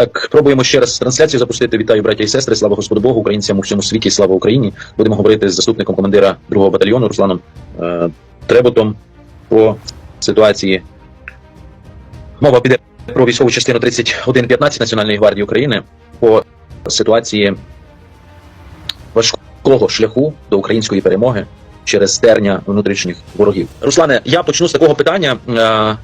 Так, пробуємо ще раз трансляцію запустити. Вітаю, браття і сестри. Слава Господу Богу, українцям у всьому світі, слава Україні. Будемо говорити з заступником командира другого батальйону Русланом е, Треботом по ситуації. Мова піде про військову частину 3115 Національної гвардії України по ситуації важкого шляху до української перемоги через терня внутрішніх ворогів. Руслане, я почну з такого питання. Е,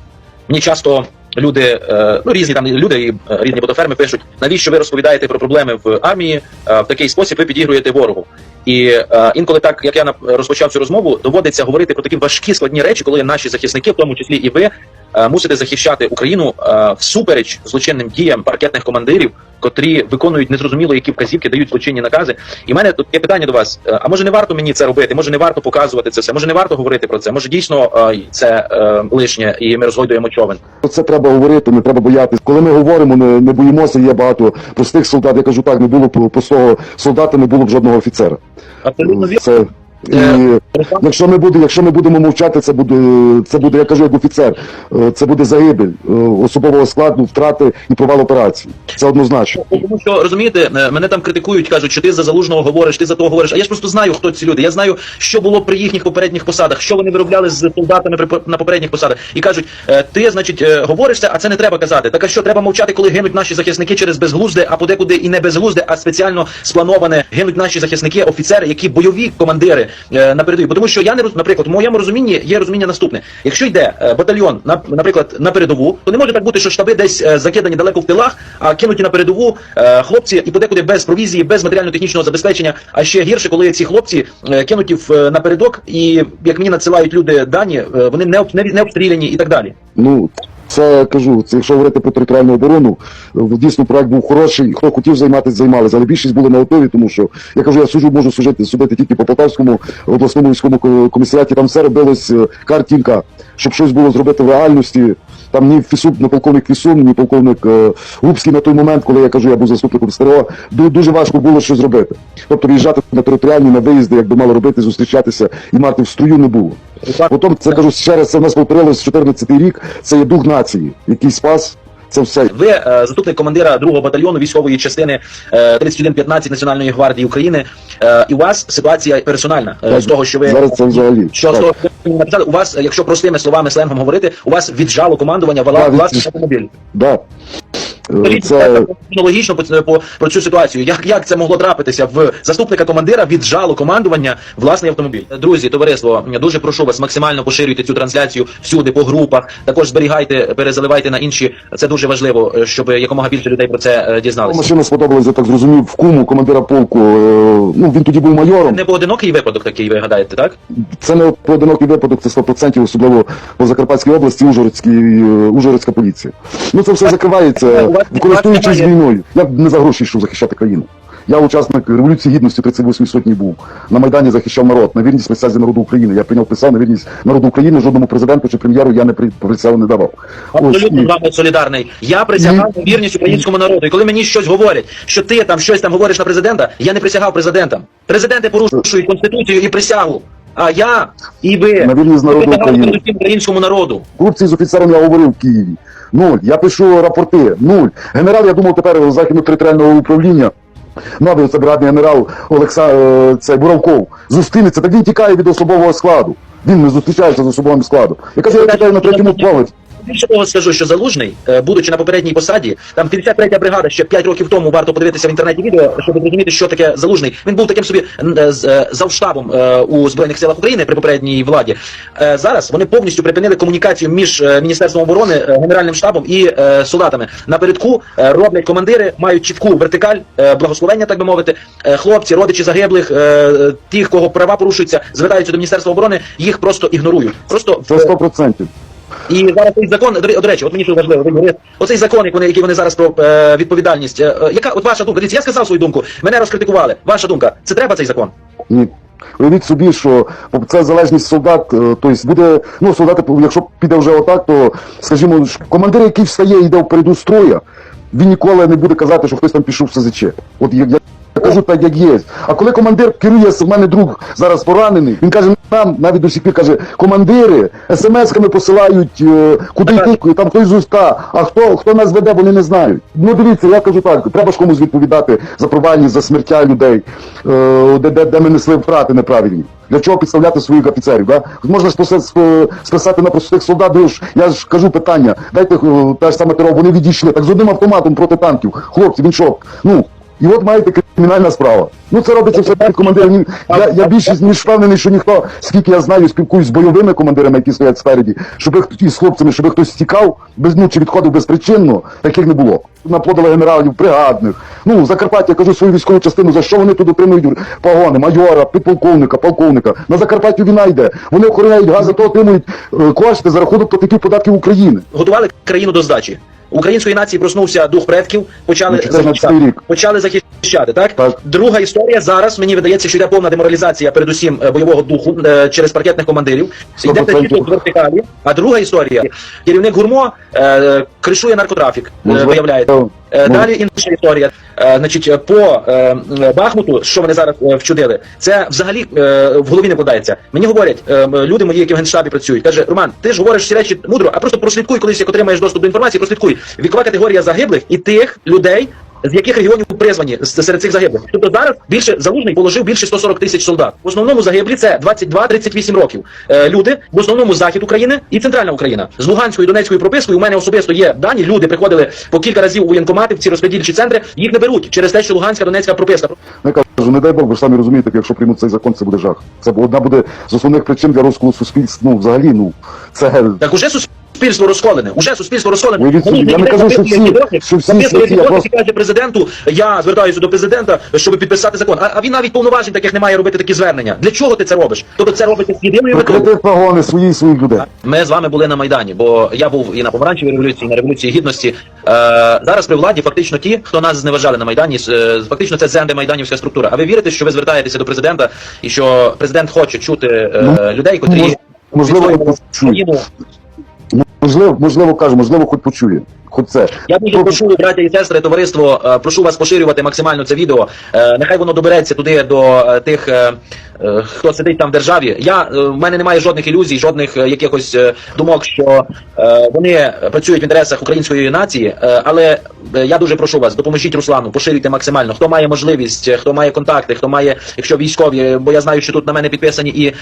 Мені часто люди, е, ну різні там люди і е, різні ботоферми пишуть, навіщо ви розповідаєте про проблеми в армії? Е, В такий спосіб ви підігруєте ворогу. І інколи так, як я розпочав цю розмову, доводиться говорити про такі важкі складні речі, коли наші захисники, в тому числі і ви, мусите захищати Україну е, всупереч злочинним діям паркетних командирів, котрі виконують незрозуміло, які вказівки дають злочинні накази. І в мене тут є питання до вас: е, а може не варто мені це робити? Може не варто показувати це все? Може не варто говорити про це? Може дійсно е, це е, лишнє, і ми розгойдуємо човен? Про це треба говорити, не треба боятися. Коли ми говоримо, не, не боїмося, є багато простих солдат. Я кажу так, не було б простого солдата, не було б жодного офіцера. Абсолютно вірно. Це і Е, якщо ми буде, якщо ми будемо мовчати, це буде це буде, я кажу, як офіцер. е, Це буде загибель е, особового складу, втрати і провал операції. Це однозначно. Тому що розумієте, мене там критикують, кажуть, що ти за залужного говориш, ти за того говориш. А я ж просто знаю, хто ці люди. Я знаю, що було при їхніх попередніх посадах, що вони виробляли з солдатами на попередніх посадах. І кажуть, ти, значить, говориш це, а це не треба казати. Так а що треба мовчати, коли гинуть наші захисники через безглузде, а подекуди і не безглузде, а спеціально сплановане гинуть наші захисники, офіцери, які бойові командири е, на передовій. Тому що я не роз- наприклад, в моєму розумінні є розуміння наступне: якщо йде е, батальйон на наприклад на передову, то не може так бути, що штаби десь е, закидані далеко в тилах, а кинуті на передову хлопці і подекуди без провізії, без матеріально-технічного забезпечення. А ще гірше, коли ці хлопці кинуті в напередок, і як мені надсилають люди дані, вони не обстріляні і так далі. Ну це кажу, це якщо говорити про територіальну оборону, е, дійсно проект був хороший. Хто хотів займатися, займалися, але більшість були не готові, тому що я кажу, я суджу, можу судити, судити тільки по Полтавському обласному військовому ко- комісаріаті. Там все робилось е, картинка, щоб щось було зробити в реальності. Там ні Фісун, ні полковник Фісун, ні полковник е, Губський на той момент, коли я кажу, я був заступником СТРО, дуже важко було щось зробити. Тобто виїжджати на територіальні на виїзди, як би мало робити, зустрічатися і мати в струю не було. Потім це кажу ще раз, це в нас повторилось 14 рік. Це є дух нації, який спас це все. Ви е, заступник командира другого батальйону військової частини е, 3115 Національної гвардії України. Е, і у вас ситуація персональна е, Так, з того, що ви зараз це взагалі, що з того, що ви написали, у вас, якщо простими словами сленгом говорити, у вас віджало командування вала Так, від- власний автомобіль. Да. Е, Це це логічно по, по про цю ситуацію. Як, як це могло трапитися в заступника командира віджало командування власний автомобіль? Друзі, товариство, я дуже прошу вас максимально поширюйте цю трансляцію всюди по групах. Також зберігайте, перезаливайте на інші. Це дуже важливо, е, щоб якомога більше людей про це е, дізналися. машина сподобалася, так зрозумів, в куму командира полку. Ну він тоді був майором. Не поодинокий випадок такий, ви гадаєте, так? Це не поодинокий випадок, це 100%, особливо по Закарпатській області, Ужгородській, Ужгородська поліція. Ну це все закривається, користуючись у вас немає- війною. Я б не за гроші йшов захищати країну. Я учасник революції гідності 38 сотні був. На Майдані захищав народ, на вірність присязі народу України. Я прийняв присягу на вірність народу України, жодному президенту чи прем'єру я не присягу не давав. Ось, Абсолютно і- з вами солідарний. Я присягав на вірність українському народу. І коли мені щось говорять, що ти там щось там говориш на президента, я не присягав президентам. Президенти порушують конституцію і присягу. А я і ви На вірність народу України. українському народу. Корупції з офіцером я говорив в Києві. Нуль. Я пишу рапорти. Нуль. Генерал, я думав тепер західно територіального управління. Надо це бригадний генерал Олекса цей Буравков. Зустрінеться, так він тікає від особового складу. Він не зустрічається з особовим складом. Я кажу, я тікаю на третьому поверсі. Більше того скажу, що залужний, е, будучи на попередній посаді, там 53-я бригада ще 5 років тому варто подивитися в інтернеті відео, щоб зрозуміти, що таке залужний. Він був таким собі е, е, завштабом у збройних силах України при попередній владі. Зараз вони повністю припинили комунікацію між міністерством оборони, генеральним штабом і солдатами. Напередку роблять командири, мають чітку вертикаль, благословення, так би мовити. Хлопці, родичі загиблих, тих, кого права порушуються, звертаються до міністерства оборони, їх просто ігнорують. Просто Це 100%. І зараз цей закон, до речі, от мені що важливо, ви говорите, оцей закон, який вони зараз про е, відповідальність. Е, е, яка от ваша думка? Дивіться, я сказав свою думку, мене розкритикували. Ваша думка, це треба цей закон? Ні. Уявіть собі, що це залежність солдат, тобто буде, ну солдати, якщо піде вже отак, то скажімо, командир, який встає і йде впереду строя, він ніколи не буде казати, що хтось там пішов в СЗЧ. От як Я кажу так, як є. А коли командир керує, в мене друг зараз поранений, він каже, нам навіть до сих пір каже, командири смс-ками посилають, е, куди йти, там хтось з уста, а хто, хто нас веде, вони не знають. Ну дивіться, я кажу так, треба ж комусь відповідати за провальність, за смертя людей, е, де, де, де ми несли втрати неправильні. Для чого підставляти своїх офіцерів? Да? Можна ж списати на простих солдат, я ж кажу питання, дайте е, те ж саме ТРО, вони відійшли, так з одним автоматом проти танків. Хлопці, він що? Ну, і от маєте кримінальна справа. Ну це робиться все командир. Ні- Я, я більше ніж впевнений, що ніхто, скільки я знаю, спілкуюсь з бойовими командирами, які стоять спереді, щоб хтось із хлопцями, щоб хтось стікав без ну чи відходив безпричинно, таких не було. Наплодили генералів, бригадних. Ну, Закарпаття кажу свою військову частину, за що вони тут отримують погони, майора, підполковника, полковника. На Закарпаттю війна йде. Вони охороняють газ, то отримують е, кошти за рахунок платників податків України. готували країну до здачі. Української нації проснувся дух предків, почали 14 захищати. Почали захищати, так? Так. Друга історія зараз мені видається, що йде повна деморалізація, передусім е, бойового духу е, через паркетних командирів. Йде 100%. в вертикалі. А друга історія керівник гурмо е, кришує наркотрафік, е, виявляється. Е. Далі інша історія. Е, Значить, по е, Бахмуту, що вони зараз вчудили, це взагалі в голові не вкладається. Мені говорять люди мої, які в генштабі працюють. Каже, Роман, ти ж говориш всі речі мудро, а просто прослідкуй, колись як отримаєш доступ до інформації, прослідкуй. Вікова категорія загиблих і тих людей. З яких регіонів призвані серед цих загиблих? Тобто зараз більше залужний положив більше 140 тисяч солдат. В основному загиблі це 22-38 років. Е, люди в основному захід України і центральна Україна з Луганською і Донецькою пропискою. У мене особисто є дані. Люди приходили по кілька разів у воєнкомати в ці розподільчі центри. Їх не беруть через те, що Луганська Донецька прописка. Я кажу, не дай Бог, ви ж самі розумієте, якщо приймуть цей закон, це буде жах. Це одна буде з основних причин для розколу суспільства. Ну, взагалі, ну, це Так уже суспільство розколене. Уже суспільство розколене. Собі, Мені я не кажу, що всі- що всі святі, просто- каже президенту, я звертаюся до президента, щоб підписати закон. А, а він навіть повноважень таких не має робити такі звернення. Для чого ти це робиш? Тобто це робиться з єдиною метою. прикрити погони свої своїх людей. Ми з вами були на майдані, бо я був і на помаранчевій революції, і на революції гідності. Е, зараз при владі фактично ті, хто нас зневажали на майдані, е, фактично це зенде майданівська структура. А ви вірите, що ви звертаєтеся до президента і що президент хоче чути е, Ну, людей, котрі можливо, Muy Можливо, можливо, кажу, можливо, хоч почує. Хоч це. Я дуже Тобто- прошу, браття і сестри, товариство, е, прошу вас поширювати максимально це відео. Е, Нехай воно добереться туди до е, тих, хто сидить там в державі. Я в мене немає жодних ілюзій, жодних якихось думок, що вони працюють в інтересах української нації. Але я дуже прошу вас, допоможіть Руслану, поширюйте максимально. Хто має можливість, хто має контакти, хто має, якщо військові, бо я знаю, що тут на мене підписані і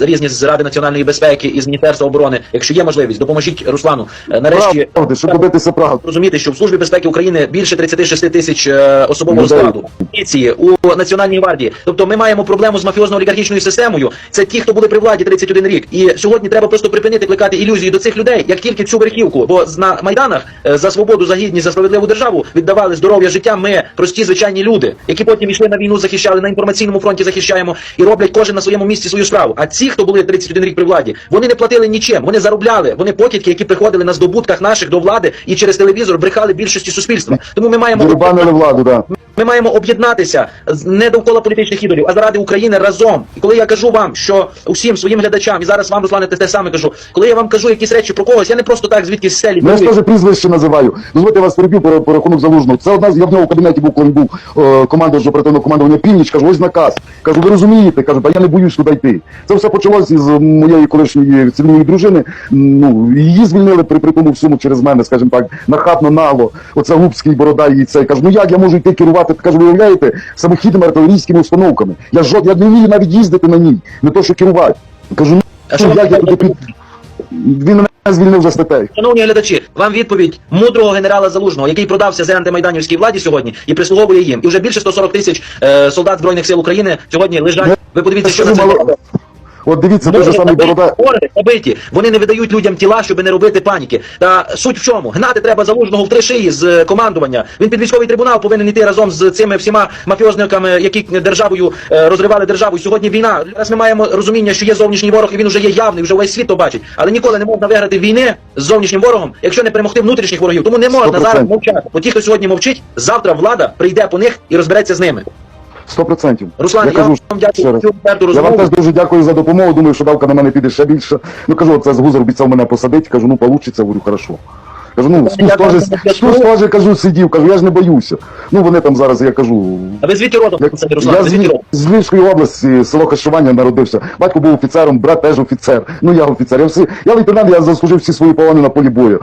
різні з Ради національної безпеки, і з Міністерства оборони. Якщо є можливість, допоможіть Руслану. Е, Нарешті Правди, щоб добитися правди. розуміти, що в службі безпеки України більше 36 тисяч е, особового складу поліції у національній гвардії. Тобто ми маємо проблему з мафіозно-олігархічною системою. Це ті, хто були при владі 31 рік. І сьогодні треба просто припинити плекати ілюзії до цих людей, як тільки цю верхівку. Бо на майданах е, за свободу, за гідність, за справедливу державу віддавали здоров'я життя. Ми прості звичайні люди, які потім йшли на війну, захищали на інформаційному фронті, захищаємо і роблять кожен на своєму місці свою справу. А ці, хто були 31 рік при владі, вони не платили нічим. Вони заробляли. Вони покидьки, які приходили на здобутках наших до влади і через телевізор брехали більшості суспільства. Тому ми маємо Дерибанили владу, да. Ми маємо об'єднатися не довкола політичних ідолів, а заради України разом. І коли я кажу вам, що усім своїм глядачам, і зараз вам, Руслане, те, те саме кажу, коли я вам кажу якісь речі про когось, я не просто так звідки з селі Ну, я ж теж прізвище називаю. Дозвольте я вас переб'ю по, по рахунок залужного. Це одна з я в нього в кабінеті був, коли був е, командувач оперативного командування Північ. Кажу, ось наказ. Кажу, ви розумієте? Кажу, та я не боюсь туди йти. Це все почалося із моєї колишньої цивільної дружини. Ну її звільнили при, при тому всьому через мене, скажімо так, нахабно нало. Оце Губський борода і цей. Кажу, ну як я можу йти керувати? Кажу, ви уявляєте, самохідними артилерійськими установками. Я жод, я не вмію навіть їздити на ній, не то що керувати. Кажу, А що ну як я туди під. Він мене звільнив за статей. Шановні глядачі, вам відповідь мудрого генерала Залужного, який продався за антимайданівській владі сьогодні і прислуговує їм. І вже більше 140 тисяч е, солдат збройних сил України сьогодні лежать. Ви подивіться, що це. От дивіться, той же самий борода. побиті. Вони не видають людям тіла, щоб не робити паніки. Та суть в чому? Гнати треба залужного в три шиї з е, командування. Він під військовий трибунал повинен йти разом з цими всіма мафіозниками, які державою е, розривали державу. І Сьогодні війна. Зараз ми маємо розуміння, що є зовнішній ворог, і він вже є явний, вже весь світ то бачить. Але ніколи не можна виграти війни з зовнішнім ворогом, якщо не перемогти внутрішніх ворогів. Тому не можна 100%. зараз мовчати. Бо ті, хто сьогодні мовчить, завтра влада прийде по них і розбереться з ними. Сто процентів. Руслан, я, кажу вам дякую за Я вам теж дуже дякую за допомогу. Думаю, що давка на мене піде ще більше. Ну кажу, це з гузер обіцяв мене посадити. Кажу, ну получиться, говорю, хорошо. Кажу, ну, спус теж, спус теж, кажу, сидів, кажу, я ж не боюся. Ну, вони там зараз, я кажу, А ви звідти родом, я, Руслан, я ви звідти родом? з Львівської області, село Хащування народився. Батько був офіцером, брат теж офіцер. Ну я офіцер. Я, всі, я лейтенант, я заслужив всі свої погони на полі бою.